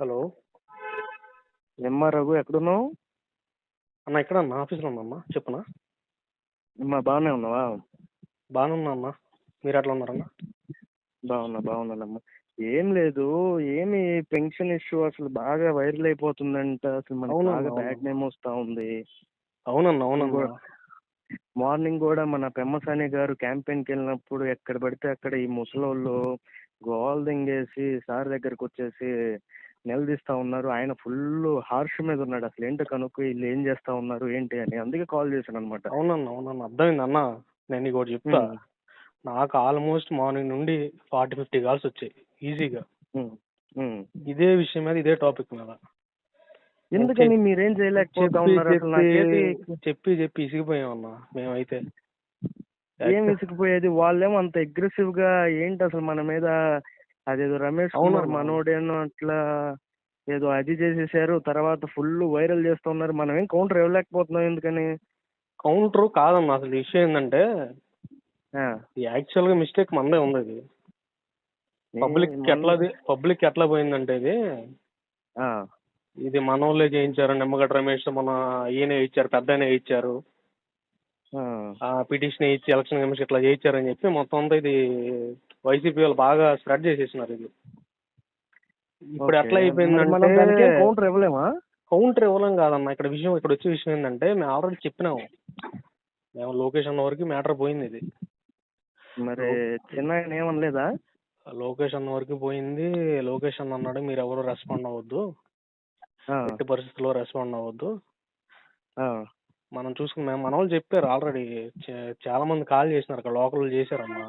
Hello. ఏమ్మా రఘు ఎక్కడున్నావు? అన్న ఇక్కడ అన్న ఆఫీస్లో ఉన్నా చెప్పనా? ఏమ్మా బాగానే ఉన్నావా? బాగానే ఉన్నా అన్న. మీరు ఎట్లా ఉన్నారన్న బాగున్నా బాగున్నానమ్మా. ఏం లేదు ఏమి పెన్షన్ ఇష్యూ అసలు బాగా వైరల్ అయిపోతుందంట. అసలు మనకి బాగా. బ్యాడ్ నేమ్ వస్తూ ఉంది. అవునన్న అవునన్న. ఇంకో- మార్నింగ్ కూడా మన పెమ్మసాని గారు క్యాంపెయిన్కి వెళ్ళినప్పుడు ఎక్కడ పడితే అక్కడ ఈ ముసలోళ్ళు గోల్ దింగేసి సార్ దగ్గరకు వచ్చేసి నిలదీస్తా ఉన్నారు. ఆయన ఫుల్ హార్ష్ మీద ఉన్నాడు. అసలు ఏంటో కనుక్కు? వీళ్ళు ఏం చేస్తా ఉన్నారు? ఏంటి అని అందుకే కాల్ చేశాను అనమాట అవునన్న అవునన్న. అర్థమైంది అన్న. నేను నీకు ఒకటి చెప్తా. నాకు ఆల్మోస్ట్ మార్నింగ్ నుండి ఫార్టీ ఫిఫ్టీ కాల్స్ వచ్చాయి. ఈజీగా. ఇదే విషయం మీద ఇదే టాపిక్ మీద. ఎందుకని మీరేం చేయలేకపోతా చెప్పి ఉన్నారు? చెప్పి ఇసిగిపోయామన్న మేమైతే. ఏం విసిగిపోయేది వాళ్ళేమో అంత అగ్రెసివ్గా ఏంటి అసలు మన మీద అదేదో రమేష్ అవునా? కుమార్ మనోడేనో అట్లా ఏదో అది చేసేసారు. తర్వాత ఫుల్ వైరల్ చేస్తున్నారు మనం ఏం కౌంటర్ ఇవ్వలేకపోతున్నాం ఎందుకని? కౌంటర్ కాదన్న. అసలు విషయం ఏంటంటే ఆ, యాక్చువల్గా మిస్టేక్ మనదే ఉంది అది పబ్లిక్ ఏ- ఎట్లా పబ్లిక్ ఎట్లా పోయిందంటే ఇది ఆ, ఇది మన వాళ్ళే చేయించారు. నిమ్మగడ్డ రమేష్ మన ఈయన ఇచ్చారు పెద్ద ఆయన ఇచ్చారు. ఆ, ఆ పిటిషన్ ఇచ్చి ఎలక్షన్ కమిషన్ ఇట్లా చేయించారని చెప్పి మొత్తం అంతా ఇది వైసీపీ వాళ్ళు బాగా స్ప్రెడ్ చేసేసినారు ఇది. ఇప్పుడు. ఎట్లా అయిపోయిందంటే కౌంటర్ ఇవ్వలేమా? కౌంటర్ ఇవ్వలేం కాదన్న. ఇక్కడ విషయం ఇక్కడ వచ్చే విషయం ఏంటంటే మేము ఆల్రెడీ చెప్పినాము. మేము లోకేష్ అన్న వరకు మ్యాటర్ పోయింది ఇది. మరి చిన్న ఏమనలేదా? లోకేష్ అన్న వరకు పోయింది. లోకేష్ అన్న అన్నాడు మీరు ఎవరు రెస్పాండ్ అవ్వద్దు. ఎట్టి పరిస్థితుల్లో రెస్పాండ్ అవ్వద్దు. మనం చూసుకుని మేము మన వాళ్ళు చెప్పారు ఆల్రెడీ చాలా మంది కాల్ చేసినారు. అక్కడ లోకల్ చేశారమ్మా.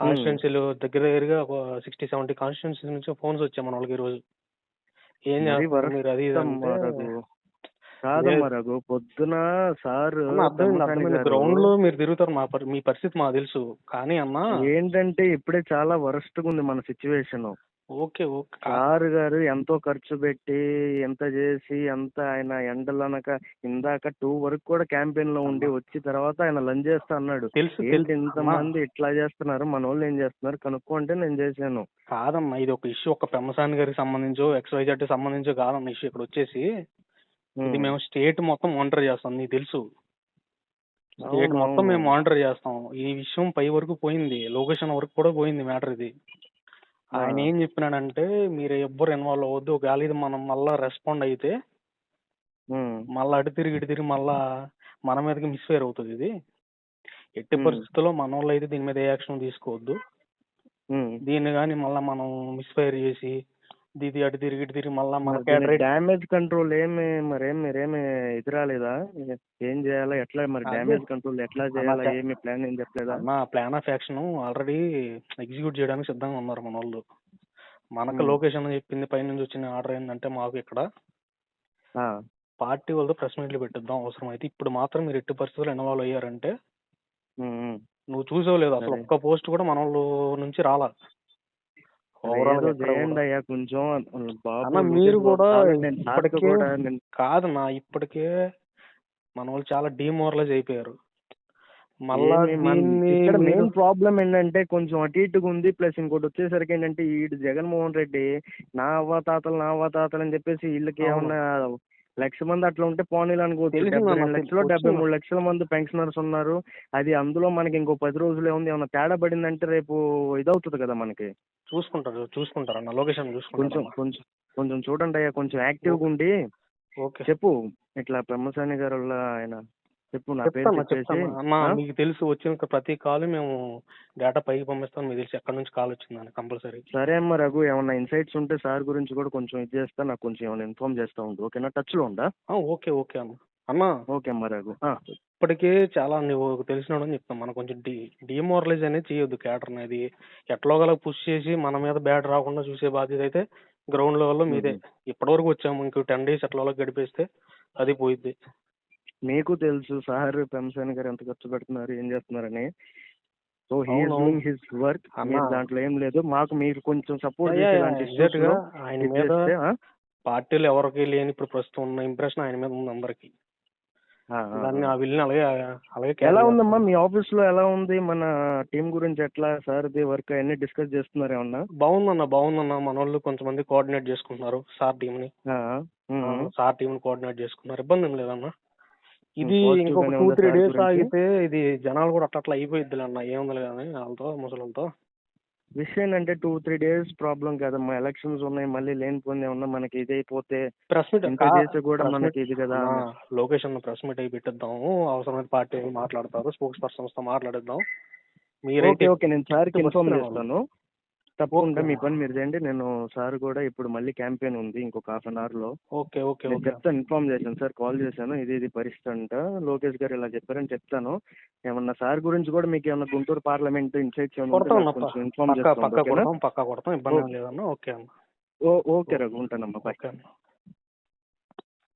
కాన్స్టిట్యున్సీలు దగ్గర దగ్గరగా ఒక సిక్స్టీ సెవెంటీ కాన్స్టిట్యున్సీ నుంచి ఫోన్స్ వచ్చాయి మన వాళ్ళకి ఈ రోజు. ఏం మరీ చేస్తున్నారు మీరు? అది ఇది అమ్మా అంటే రఘు కాదమ్మా రఘు పొద్దున సార్ గ్రౌండ్లో మీరు తిరుగుతారు మా మీ పరిస్థితి మాకు తెలుసు. కానీ అన్న ఏంటంటే ఇప్పుడే చాలా వరస్ట్గా ఉంది మన సిచ్యువేషన్. Okay okay. సార్ గారు ఎంతో ఖర్చు పెట్టి ఎంత చేసి ఎంత ఆయన ఎండలనక ఇందాక టూ వరకు కూడా క్యాంపెయిన్లో ఉండి వచ్చి తర్వాత ఆయన లంచ్ చేస్తా అన్నాడు. తెలుసు తెలుసు. ఇంతమంది ఇట్లా చేస్తున్నారు? మన వాళ్ళు ఏం చేస్తున్నారు? కనుక్కుంటే నేను చేశాను. కాదమ్మా ఇది ఒక ఇష్యూ. ఒక పెమ్మసాని గారికి సంబంధించో ఎక్స్వైజెడ్ సంబంధించో కాదన్న ఇష్యూ ఇక్కడ వచ్చేసి. ఇది. మేము స్టేట్ మొత్తం మానిటర్ చేస్తాం నీకు తెలుసు. స్టేట్ మొత్తం. మేము మానిటర్ చేస్తాం. ఈ విషయం పై వరకు పోయింది. లొకేషన్ వరకు కూడా పోయింది మ్యాటర్ ఇది. ఆయన. ఏం చెప్పినాడంటే మీరు ఎవ్వరు ఇన్వాల్వ్ అవ్వద్దు ఒకవేళ ఇది మనం మళ్ళా రెస్పాండ్ అయితే ఉమ్. మళ్ళీ అటు తిరిగి ఇటు తిరిగి మళ్ళా మన మీదకి మిస్ఫైర్ అవుతుంది ఇది ఎట్టి. పరిస్థితుల్లో మన వాళ్ళు అయితే దీని మీద ఏ యాక్షన్ తీసుకోవద్దు ఉమ్. దీన్ని కానీ మళ్ళీ మనం మిస్ఫైర్ చేసి ఇది అటు తిరిగి ఇటు తిరిగి మళ్ళీ మన డ్యామేజ్ కంట్రోల్ ఏమి మరేం మీరేమి ఎదురాలేదా ఏం చేయాలా ఎట్లా మరి. డ్యామేజ్ కంట్రోల్ ఎట్లా చేయాలా ఏమి ప్లాన్ ఏం చెప్పలేదా అన్న plan of action already execute చేయడానికి సిద్ధంగా ఉన్నారు మన వాళ్ళు మనకు. లొకేషన్ చెప్పింది పైనుంచి వచ్చిన ఆర్డర్ ఏంటంటే మాకు ఇక్కడ. పార్టీ వాళ్ళతో ప్రెస్ మీట్లు పెట్టిద్దాం అవసరం అయితే ఇప్పుడు మాత్రం మీరు ఎట్టి పరిస్థితుల్లో ఇన్వాల్వ్ అయ్యారంటే. నువ్వు చూసావు లేదు అసలు. ఒక్క పోస్ట్ కూడా మన వాళ్ళు నుంచి రాలా ఏదో చేయండి. అయ్యా కొంచెం బాబు అన్న, మీరు కూడా నేను ఇప్పటికే- కూడా నేను కాదు నా ఇప్పటికే మన వాళ్ళు చాలా డిమోరలైజ్ అయిపోయారు మళ్ళా ఏమి మన- దీన్ని ఇక్కడ మీరు- మెయిన్ ప్రాబ్లం ఏంటంటే కొంచెం అటు ఇటుగా ఉంది ప్లస్ ఇంకోటి వచ్చేసరికి ఏంటంటే ఈ జగన్మోహన్ రెడ్డి నా అవ్వ తాతలు నా అవ్వ తాతలు అని చెప్పేసి వీళ్ళకి అవును. ఏమన్నా లక్ష మంది అట్లా ఉంటే పోనీలు అనుకోవచ్చు డెబ్బై రెండు లక్షలు. డెబ్బై మూడు లక్షల మంది పెన్షనర్స్ ఉన్నారు. అది అందులో మనకి ఇంకో పది రోజులే ఉంది ఏమన్నా తేడా పడిందంటే రేపు ఇదవుతుంది కదా మనకి. చూసుకుంటారు చూసుకుంటారు అన్న లొకేషన్ కొంచెం కొంచెం కొంచెం చూడండి అయ్యా కొంచెం యాక్టివ్గా ఉండి ఓకే. చెప్పు. ఇట్లా బ్రహ్మసాని గారు వాళ్ళ ఆయన చెప్పు నా పేరు చెప్పేసి ఆ? మీకు తెలుసు వచ్చిన ప్రతి కాల్ మేము డేటా పైకి పంపిస్తాం మీకు తెలుసు ఎక్కడి నుంచి కాల్ వచ్చిందని కంపల్సరీ. సరే అమ్మ రఘు ఏమన్నా ఇన్సైట్స్ ఉంటే సార్ గురించి కూడా కొంచెం ఇది చేస్తా నాకు కొంచెం ఏమైనా ఇన్ఫార్మ్ చేస్తా ఉండు ఓకేనా? టచ్లో ఉందా ఓకే ఓకే అన్న అన్న ఓకే అమ్మ రఘు ఆ, ఇప్పటికే చాలా నువ్వు తెలిసినాడు అని చెప్తాం మనం కొంచెం డి డిమోరలైజ్ అనేది చేయొద్దు క్యాటర్ అనేది. ఎట్లోగలా పుష్ చేసి మన మీద బ్యాడ్ రాకుండా చూసే బాధ్యత అయితే గ్రౌండ్ లెవెల్లో మీదే. ఇప్పటివరకు వచ్చాము ఇంకో టెన్ డేస్ ఎట్లా గడిపేస్తే అది పోయిద్ది. మీకు తెలుసు సార్ పెంసాని గారు ఎంత ఖర్చు పెడుతున్నారు ఏం చేస్తున్నారని so he. Doing his work అన్న. దాంట్లో ఏం లేదు మాకు మీరు కొంచెం సపోర్ట్ ఆయన మీద? పార్టీలు ఎవరికి లేని ఇప్పుడు ప్రస్తుతం ఉన్న ఇంప్రెషన్ ఆయన మీద ఉంది అందరికి దాన్ని ఆ. విల్ని అలాగే అలాగే ఎలా ఉందమ్మా. మీ ఆఫీస్లో ఎలా ఉంది మన టీం గురించి ఎట్లా సార్ది వర్క్ అన్ని డిస్కస్ చేస్తున్నారు ఏమన్నా బాగుందన్న బాగుందన్న మన వాళ్ళు కొంతమంది కోఆర్డినేట్ చేసుకుంటున్నారు సార్ టీం ని. సార్ టీం ని కోఆర్డినేట్ చేసుకున్నారు ఇబ్బంది ఏం లేదన్న ఇది ఇంకొక టూ త్రీ డేస్? ఆగితే ఇది జనాలు కూడా అట్లా అట్లా అయిపోయిద్ది అన్న ఏముంది కానీ వాళ్ళతో ముసలితో విషయం ఏంటంటే టూ త్రీ డేస్ ప్రాబ్లం కాదమ్మా ఎలక్షన్స్ ఉన్నాయి మళ్ళీ లేనిపోయింది ఏమన్నా మనకి ఇది అయిపోతే ప్రెస్ మీట్ చేసి కూడా మనకి ఇది కదా. లొకేషన్ ప్రెస్ మీట్ అయి పెట్టిద్దాము అవసరమైన పార్టీ మాట్లాడతారు స్పోక్స్ పర్సన్స్తో మాట్లాడిద్దాం మీరైతే ఓకే నేను సార్కి ఇన్ఫార్మ్. చేస్తాను తప్పకుండా. మీ పని మీరు చేయండి. నేను సార్ కూడా ఇప్పుడు మళ్ళీ క్యాంపెయిన్ ఉంది ఇంకొక హాఫ్ అన్ అవర్లో ఓకే ఓకే నేను చెప్తాను ఇన్ఫార్మ్ చేశాను సార్. కాల్ చేశాను. ఇది ఇది పరిస్థితి అంట. లోకేష్ గారు ఇలా చెప్పారని చెప్తాను. ఏమన్నా సార్ గురించి కూడా మీకు ఏమన్నా గుంటూరు పార్లమెంట్ ఇన్సైట్స్ ఏమన్నా కొంచెం ఇన్ఫార్మ్ చేస్తాను పక్క కొడతాం పక్క కొడతాం. ఇబ్బంది ఏం లేదన్న ఓకే అన్న. ఓ- ఓకే రఘు. ఉంటానమ్మా. బాయ్